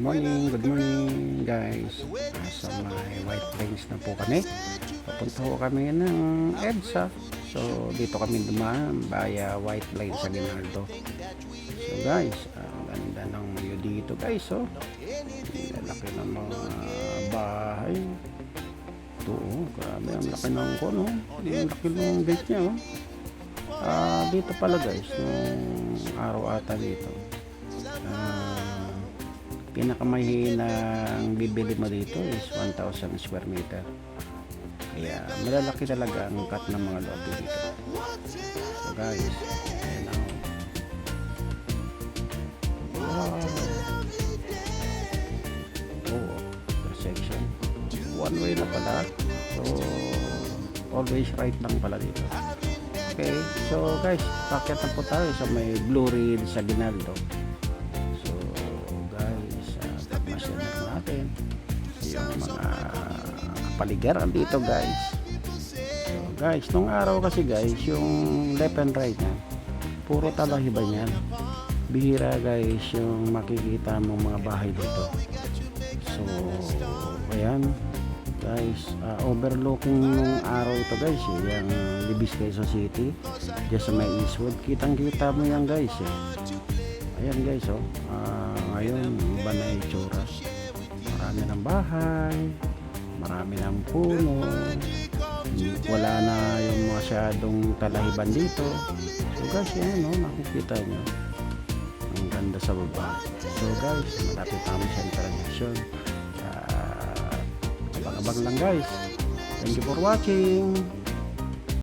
morning, good morning guys. Nasa may White Plains na po kami. Papunta po kami ng EDSA. So dito kami dumaan via White Plains sa Ginaldo. So guys, ang ganda ng view dito guys. Oh. Ang laki ng mga bahay. Ito oh, grabe ang laki ng kono. Ang laki ng gate niya oh. Ah, dito pala guys, nung araw ata dito. Ah, pinakamahinang bibili mo dito is 1,000 square meter. Kaya malalaki talaga ang cut ng mga loob dito. So guys, ayan oh. Wow! Oo, intersection. One way na pala. So, always right lang pala dito. Okay, so guys, paket na po tayo sa may Blue Ridge sa Ginaldo. Yung mga kapaligiran dito guys. So guys, nung araw kasi guys, yung left and right niya, puro talahiban yan. Bihira guys yung makikita mo mga bahay dito. So, ayan guys, uh, overlooking nung araw ito guys, eh, yung Libis Quezon City, dyan sa may Eastwood, kitang kita mo yan guys eh. Ayan guys oh, Ah, ngayon iba na itsura. Marami ng bahay, marami ng puno, wala na yung masyadong talahiban dito. So guys, yan oh, nakikita nyo. Ang ganda sa baba. So guys, malapit kami sa introduction. Ah, abang-abang lang guys. Thank you for watching.